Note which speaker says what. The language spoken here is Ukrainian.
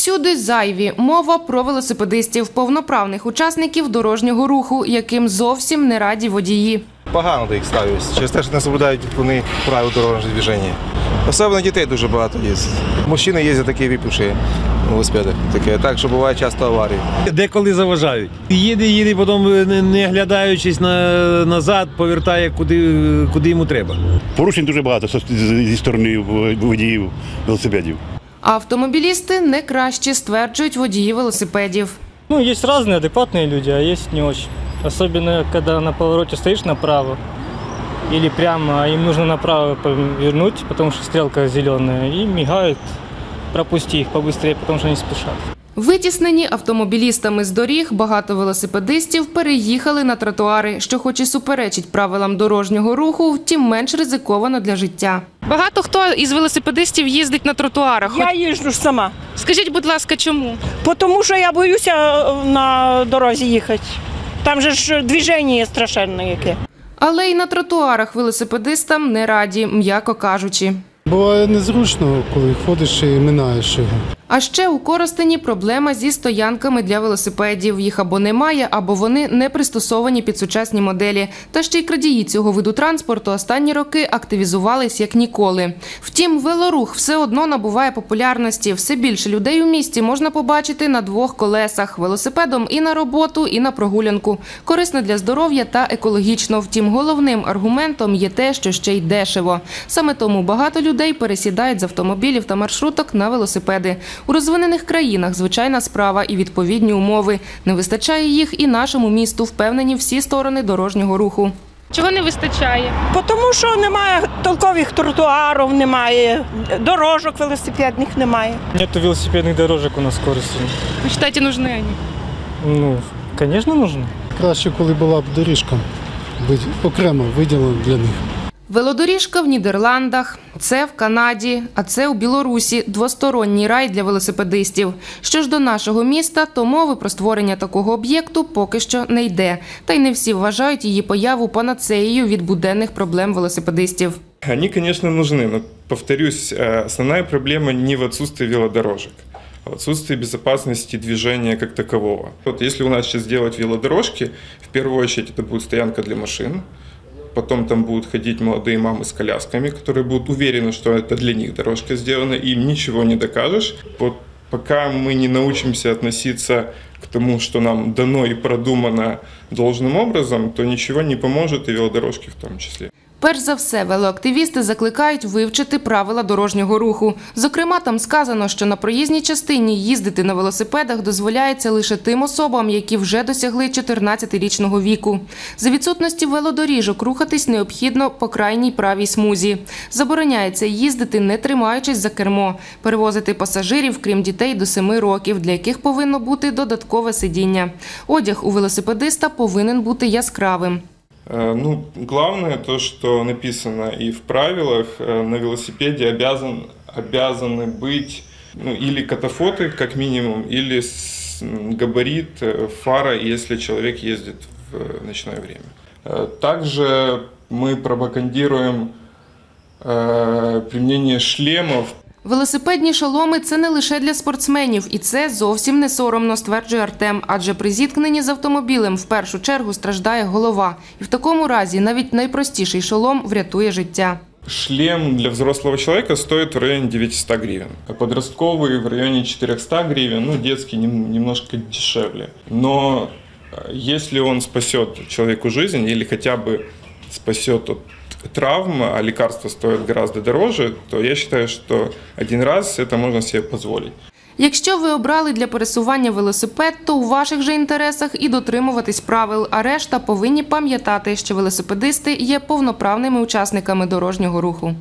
Speaker 1: Всюди зайві мова про велосипедистів, повноправних учасників дорожнього руху, яким зовсім не раді водії.
Speaker 2: Погано до їх ставлюсь. Через те, що не соблюдають вони правил дорожнього движення. Особливо дітей дуже багато їздить. Мужчини їздять такі випивші велосипеди. Таке так, що буває часто аварії.
Speaker 3: Деколи заважають. Їде, їде, потім не- не оглядаючись на, назад, повертає куди, куди йому треба.
Speaker 4: Порушень дуже багато зі сторони водіїв велосипедів.
Speaker 1: А автомобілісти не краще стверджують водії велосипедів.
Speaker 5: Ну, есть разные адекватные люди, а есть не очень. Особенно, когда на повороте стоишь направо или прямо, а им нужно направо повернуть, потому что стрелка зеленая, и мигают. Пропусти их побыстрее, потому что они спешат.
Speaker 1: Витіснені автомобілістами з доріг багато велосипедистів переїхали на тротуари, що хоч і суперечить правилам дорожнього руху, втім менш ризиковано для життя. Багато хто із велосипедистів їздить на тротуарах.
Speaker 6: Я їжджу ж сама,
Speaker 1: Скажіть, будь ласка, чому?
Speaker 6: Бо тому що я боюся е, на дорозі їхати. Там же ж движення страшенне яке.
Speaker 1: Але й на тротуарах велосипедистам не раді, м'яко кажучи.
Speaker 7: Буває незручно, коли ходиш і минаєш його.
Speaker 1: А ще у Коростені проблема зі стоянками для велосипедів. Їх або немає, або вони не пристосовані під сучасні моделі. Та ще й крадії цього виду транспорту останні роки активізувались як ніколи. Втім, велорух все одно набуває популярності. Все більше людей у місті можна побачити на двох колесах велосипедом і на роботу, і на прогулянку. Корисно для здоров'я та екологічно. Втім, головним аргументом є те, що ще й дешево. Саме тому багато людей пересідають з автомобілів та маршруток на велосипеди. У розвинених країнах звичайна справа і відповідні умови. Не вистачає їх і нашому місту, впевнені всі сторони дорожнього руху. Чого не вистачає?
Speaker 6: Тому що немає толкових тротуарів, немає, дорожок велосипедних немає.
Speaker 5: Нету велосипедных дорожек у нас в Коростене.
Speaker 1: Ви вважаєте, нужны вони?
Speaker 5: Ну, конечно, нужно.
Speaker 7: Краще, коли була б доріжка окремо виділена для них.
Speaker 1: Велодоріжка в Нідерландах, це в Канаді, а це у Білорусі двосторонній рай для велосипедистів. Що ж до нашого міста, то мови про створення такого об'єкту поки що не йде. Та й не всі вважають її появу панацеєю від буденних проблем велосипедистів.
Speaker 8: Они, конечно, нужны, но, повторюсь, э, основная проблема не в отсутствии велодорожек, а в отсутствии безопасности движения как такового. Вот если у нас сейчас делать велодорожки, в первую очередь это будет стоянка для машин, потом там будут ходить молодые мамы с колясками, которые будут уверены, что это для них дорожка сделана, и им ничего не докажешь. Вот пока мы не научимся относиться к тому, что нам дано и продумано должным образом, то ничего не поможет, и велодорожки в том числе.
Speaker 1: Перш за все, велоактивісти закликають вивчити правила дорожнього руху. Зокрема, там сказано, що на проїзній частині їздити на велосипедах дозволяється лише тим особам, які вже досягли 14-річного віку. За відсутності велодоріжок рухатись необхідно по крайній правій смузі. Забороняється їздити, не тримаючись за кермо, перевозити пасажирів, крім дітей до 7 років, для яких повинно бути додаткове сидіння. Одяг у велосипедиста повинен бути яскравим.
Speaker 8: Э, Ну, главное то, что написано и в правилах, э, на велосипеде обязан, обязаны быть ну, или катафоты, как минимум, или габарит, э, фара, если человек ездит в ночное время. Также мы пропагандируем применение шлемов
Speaker 1: Велосипедні шоломи це не лише для спортсменів, і це зовсім не соромно, стверджує Артем. Адже при зіткненні з автомобілем в першу чергу страждає голова. І в такому разі навіть найпростіший шолом врятує життя.
Speaker 8: Шлем для взрослого человека стоит в районе 900 гривен, а подростковый в районе 400 гривен, ну, детский нем- немножко дешевле. Но э, если он спасет человеку жизнь или хотя бы спасет от травм, а лекарства стоят гораздо дороже, то я считаю, что один раз это можно себе позволить.
Speaker 1: Якщо ви обрали для пересування велосипед, то у ваших же інтересах і дотримуватись правил, а решта повинні пам'ятати, що велосипедисти є повноправними учасниками дорожнього руху.